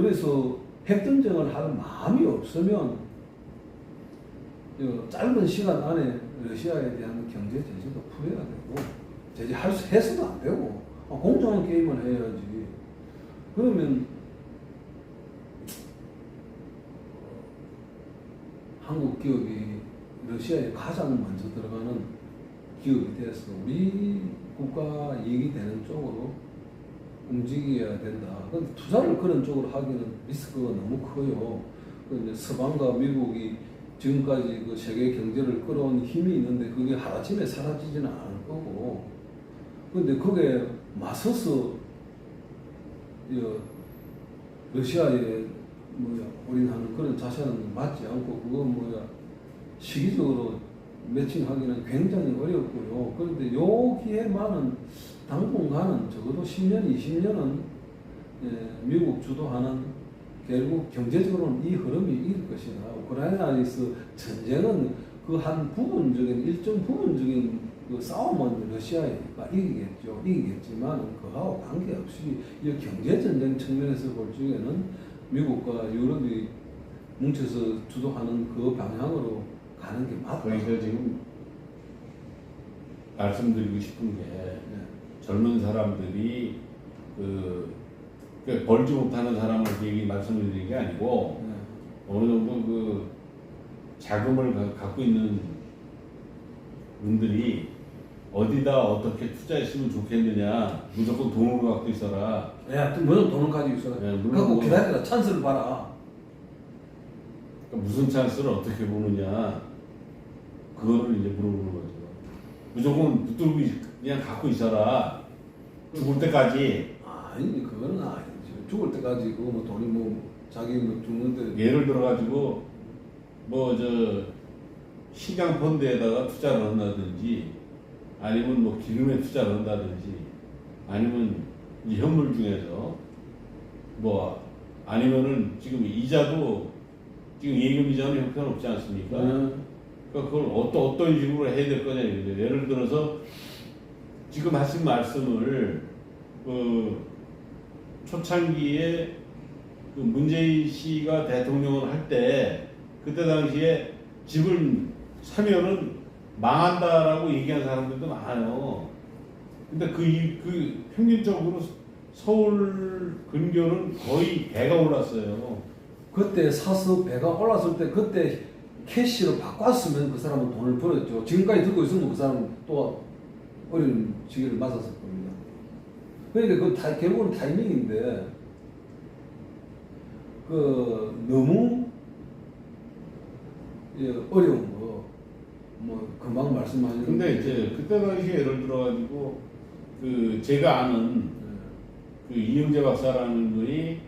그래서 핵전쟁을 할 마음이 없으면 이 짧은 시간 안에 러시아에 대한 경제 제재도 풀어야 되고 제재할 수 해서도 안 되고 아, 공정한 게임을 해야지. 그러면 한국 기업이 러시아에 가장 먼저 들어가는 기업이 돼서 우리 국가 이익이 되는 쪽으로 움직여야 된다. 근데 투자를 그런 쪽으로 하기는 리스크가 너무 커요. 그 이제 서방과 미국이 지금까지 그 세계 경제를 끌어온 힘이 있는데 그게 하루아침에 사라지지는 않을 거고. 근데 그게 맞서서 이 러시아에 뭐야 올인하는 그런 자세는 맞지 않고 그건 뭐야 시기적으로 매칭하기는 굉장히 어렵고요. 그런데 여기에만은 당분간은 적어도 10년, 20년은 예, 미국 주도하는 결국 경제적으로는 이 흐름이 이길 것이다. 우크라이나에서 전쟁은 그 한 부분적인 일정 부분적인 그 싸움은 러시아가 이기겠죠. 이기겠지만 그하고 관계없이 이 경제 전쟁 측면에서 볼 적에는 미국과 유럽이 뭉쳐서 주도하는 그 방향으로 가는 게 맞다. 그러니까 지금 말씀드리고 싶은 게 네. 젊은 사람들이 그, 그 벌지 못하는 사람을 얘기 말씀드리는 게 아니고 네. 어느 정도 그 자금을 가- 갖고 있는 분들이 어디다 어떻게 투자했으면 좋겠느냐 무조건 돈으로 갖고 있어라 야, 또 무슨 돈을 가지고 있어? 네, 물론 갖고 뭐- 기다려라. 찬스를 봐라. 그러니까 무슨 찬스를 어떻게 보느냐 그거를 이제 물어보는 거죠 무조건 붙들고 있- 그냥 갖고 있어라 죽을 때까지 아니, 그거는 아니지. 죽을 때까지 그거 뭐 돈이 뭐 자기 뭐 죽는데 예를 들어 가지고 뭐 저 시장 펀드에다가 투자를 한다든지 아니면 뭐 기름에 투자를 한다든지 아니면 이 현물 중에서 뭐 아니면은 지금 이자도 지금 예금 이자는 형편없지 않습니까? 네. 그러니까 그걸 어떤 어떤 식으로 해야 될 거냐 이거죠. 예를 들어서 지금 하신 말씀을 그 초창기에 그 문재인 씨가 대통령을 할 때 그때 당시에 집을 사면은 망한다라고 얘기한 사람들도 많아요. 근데 그, 이- 그 평균적으로 서울 근교는 거의 배가 올랐어요. 그때 사서 배가 올랐을 때 그때 캐시로 바꿨으면 그 사람은 돈을 벌었죠. 지금까지 듣고 있으면 그 사람은 또 어려운 시기를 맞았을 겁니다. 그러니까 그 타, 결국은 타이밍인데 그 너무 예, 어려운 거, 뭐 금방 말씀하신 근데 이제 그때 당시에 예를 들어가지고 그 제가 아는 그 이영재 박사라는 분이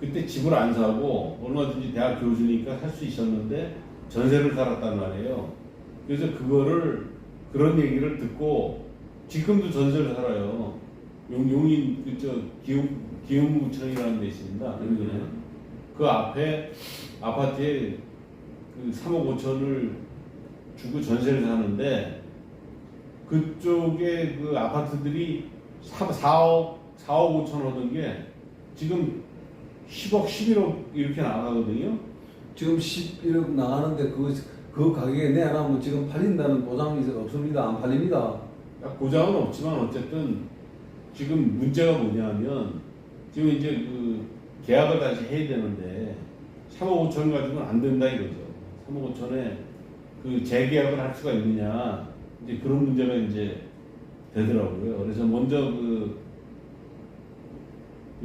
그때 집을 안 사고 얼마든지 대학 교수니까 살 수 있었는데 전세를 살았단 말이에요. 그래서 그거를 그런 얘기를 듣고 지금도 전세를 살아요. 용, 용인 그저 기흥 기흥구청이라는 데 있습니다. 여기는 그 앞에 아파트에 그 3억 5천을 주고 전세를 사는데 그쪽에 그 아파트들이 4, 4억 4억 5천 하던 게 지금 10억 11억 이렇게 나가거든요. 지금 11억 나가는데 그, 그 가격에 내놔면 지금 팔린다는 보장이 없습니다. 안 팔립니다. 그러니까 고장은 없지만 어쨌든 지금 문제가 뭐냐면 지금 이제 그 계약을 다시 해야 되는데 3억 5천 가지고는 안 된다 이거죠. 3억 5천에 그 재계약을 할 수가 있느냐 이제 그런 문제가 이제 되더라고요. 그래서 먼저 그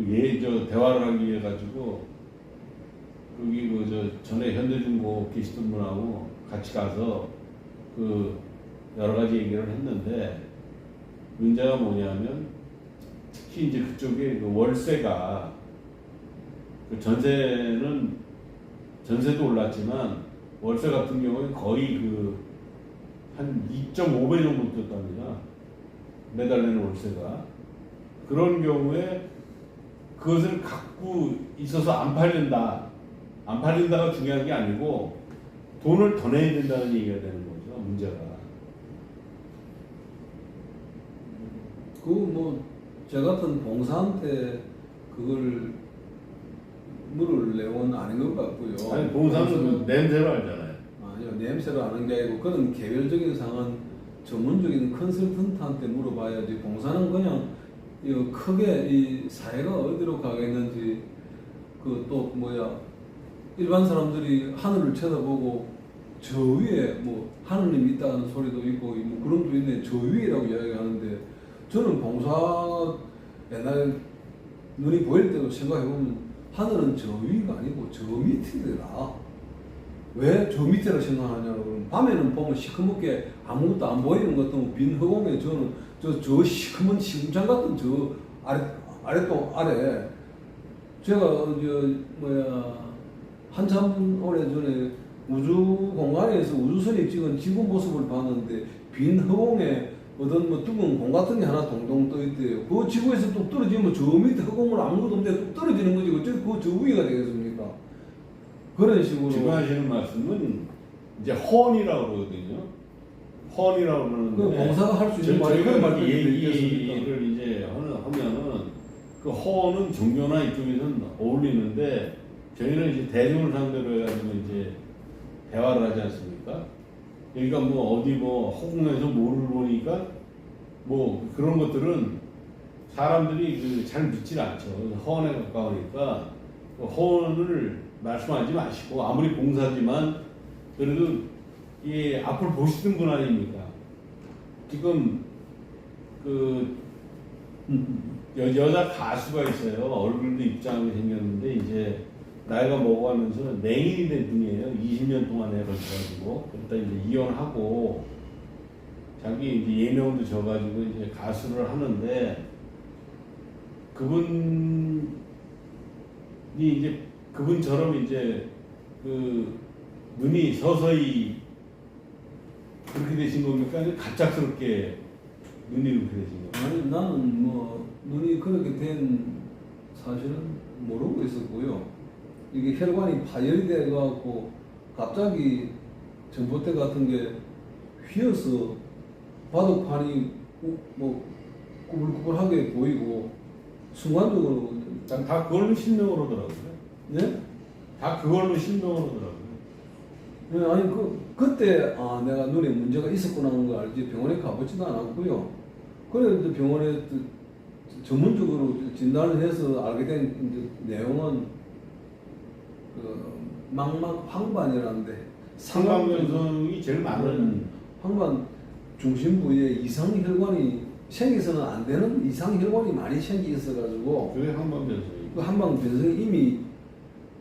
예, 저 대화를 하기 위해 가지고 거기 그 저 전에 현대중공 계시던 분하고 같이 가서 그 여러 가지 얘기를 했는데 문제가 뭐냐면 특히 이제 그쪽에 그 월세가 그 전세는 전세도 올랐지만 월세 같은 경우에 거의 그 한 2.5배 정도 뛰었답니다. 매달리는 월세가 그런 경우에 그것을 갖고 있어서 안 팔린다. 안 팔린다가 중요한 게 아니고 돈을 더 내야 된다는 얘기가 되는 거죠. 문제가. 그뭐 저 같은 봉사한테 그걸 물을 내온 아닌 것 같고요. 아니 봉사는 냄새로 알잖아요. 아니요 냄새로 아는 게 아니고 그런 개별적인 상황은 전문적인 컨설턴트한테 물어봐야지 봉사는 그냥 이 크게 이 사회가 어디로 가겠는지 그 또 뭐야 일반 사람들이 하늘을 쳐다보고 저 위에 뭐 하느님이 있다는 소리도 있고 뭐 구름도 있네 저 위라고 이야기하는데 저는 봉사 옛날에 눈이 보일 때도 생각해보면 하늘은 저 위가 아니고 저 밑이더라. 왜 저 밑에라 생각하냐고 그러면 밤에는 보면 시커멓게 아무것도 안 보이는 것 같은 빈 허공에 저는 저, 저 시커먼 시궁창 같은 저 아래 아래쪽 아래 제가 저 뭐야 한참 오래 전에 우주 공간에서 우주선이 찍은 지구 모습을 봤는데 빈 허공에 어떤 뭐 둥근 공 같은 게 하나 동동 떠 있대요. 그 지구에서 뚝 떨어지면 저 밑에 허공은 아무것도 없는데 뚝 떨어지는 거지. 어째 그저 위가 되겠습니까? 그런 식으로. 지금 하시는 말씀은 이제 헌이라고 그러거든요. 헌이라고 그 그러는데 봉사가 할 수 있는 저- 말이 그런? 얘기를 이제 하면은 그 허는 종교나 이쪽에서는 어울리는데 저희는 이제 대중을 상대로 해가지고 이제 대화를 하지 않습니까? 그러니까 뭐 어디 뭐 허공에서 뭐를 보니까 뭐 그런 것들은 사람들이 그 잘 믿질 않죠. 허언에 가까우니까 그 허언을 말씀하지 마시고 아무리 봉사지만 그래도 이 앞을 보시는 분 아닙니까? 지금 그 여, 여자 가수가 있어요. 얼굴도 입장이 생겼는데 이제 나이가 먹어가면서 맹인이 된 분이에요. 20년 동안 해가지고 그러다 이제 이혼하고 자기 이제 예명도 져가지고 이제 가수를 하는데 그분이 이제 그분처럼 이제 그 눈이 서서히 그렇게 되신 겁니까? 갑작스럽게 눈이 그렇게 되신 겁니까? 아니 나는 뭐 눈이 그렇게 된 사실은 모르고 있었고요. 이게 혈관이 파열이 돼 갖고 갑자기 전봇대 같은 게 휘어서 바둑판이 우- 뭐 꾸불꾸불하게 보이고 순간적으로 다- 다 그걸로 실명을 하더라고요. 네? 다 그걸로 실명을 하더라고요. 네, 아니 그 그때 아 내가 눈에 문제가 있었구나 하는 걸 알지 병원에 가보지도 않았고요. 그래 이제 병원에 또 전문적으로 진단을 해서 알게 된 내용은 그 망막 황반이라는데 상관면성이 제일 많은 황반 중심 부위에 이상 혈관이 생겨서는 안 되는 이상 혈관이 많이 생기 있어가지고 그게 항반면성이. 그 한방 변성이 이미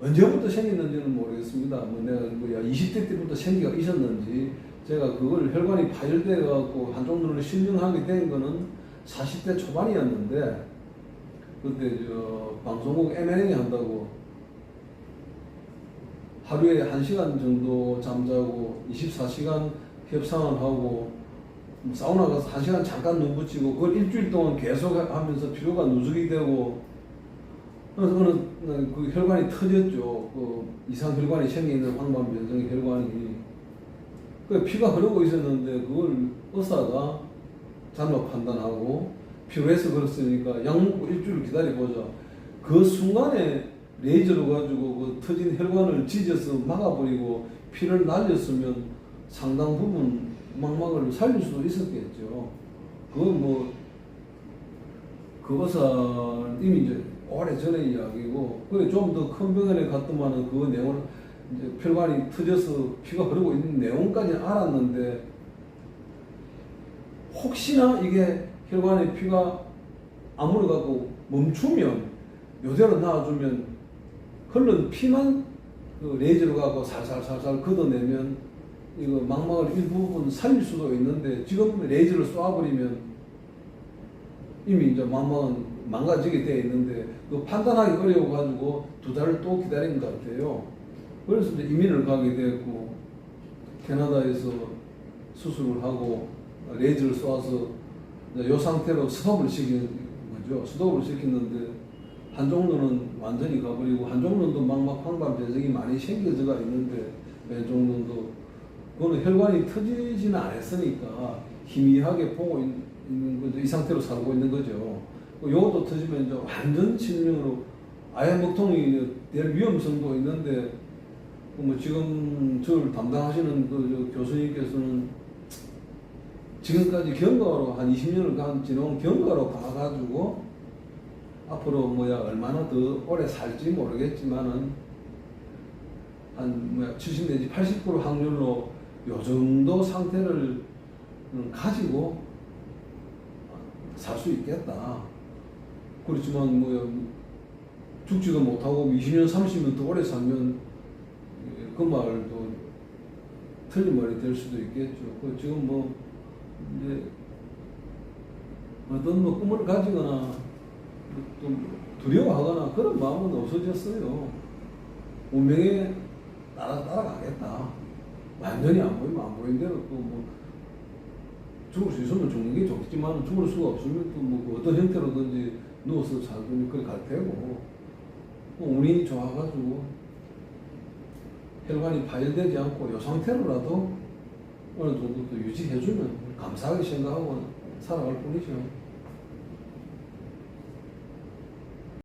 언제부터 생겼는지는 모르겠습니다. 뭐 내가 뭐야 20대 때부터 생기가 있었는지 제가 그걸 혈관이 파열돼 갖고 한쪽 눈을 실명하게 된 거는 40대 초반이었는데 그때 저 방송국 M&A 한다고 하루에 1시간 정도 잠자고 24시간 협상을 하고 사우나 가서 1시간 잠깐 눈 붙이고 그걸 일주일 동안 계속 하면서 피로가 누적이 되고 그래서 그 혈관이 터졌죠. 그 이상 혈관이 생기는 황반 변성의 혈관이. 그 피가 흐르고 있었는데 그걸 의사가 잘못 판단하고 피로해서 그렇으니까 약 먹고 일주일 기다려 보자. 그 순간에 레이저로 가지고 그 터진 혈관을 찢어서 막아버리고 피를 날렸으면 상당 부분 망막을 살릴 수도 있었겠죠. 그건 뭐 그것은 이미 이제 오래 전의 이야기고 그래 좀 더 큰 병원에 갔더만은 그 내용을 이제 혈관이 터져서 피가 흐르고 있는 내용까지 알았는데 혹시나 이게 혈관에 피가 아무리 갖고 멈추면 요대로 놔주면 흐른 피만 그 레이저로 갖고 살살살살 걷어내면 이거 망막을 일부분 살릴 수도 있는데 지금 레이저를 쏴버리면 이미 이제 망막은 망가지게 돼 있는데 그 판단하기 어려워 가지고 두 달을 또 기다린 것 같아요. 그래서 이제 이민을 가게 됐고 캐나다에서 수술을 하고 레이저를 이제 요 상태로 스톱을 시키는 거죠. 스톱을 시켰는데 한 정도는 완전히 가버리고 한 정도는 망막 황반 변성이 많이 생겨져가 있는데 왼쪽 눈도 그거는 혈관이 터지지는 않았으니까 희미하게 보고 있- 있는 거죠. 이 상태로 살고 있는 거죠. 그 요것도 터지면 이제 완전 실명으로 아예 먹통이 될 위험성도 있는데 뭐 지금 저를 담당하시는 그 교수님께서는 지금까지 경과로 한 20년을 간 지나온 경과로 가가지고 앞으로 뭐야 얼마나 더 오래 살지 모르겠지만은 한 뭐야 70 내지 80% 확률로 요 정도 상태를 음, 가지고 살 수 있겠다. 그렇지만 뭐야 죽지도 못하고 20년 30년 더 오래 살면 그 말도 틀린 말이 될 수도 있겠죠. 그 지금 뭐 이제 어떤 뭐 꿈을 가지거나 또 두려워하거나 그런 마음은 없어졌어요. 운명에 따라 따라가겠다. 완전히 안 보이면 안 보이는 대로 또뭐 죽을 수 있으면 죽는 게 좋겠지만 죽을 수가 없으면 또 뭐 어떤 형태로든지 누워서 살든지 그래 갈 테고 뭐 운이 좋아가지고 혈관이 파열되지 않고 이 상태로라도 어느 정도 또 유지해주면 감사하게 생각하고 살아갈 뿐이죠.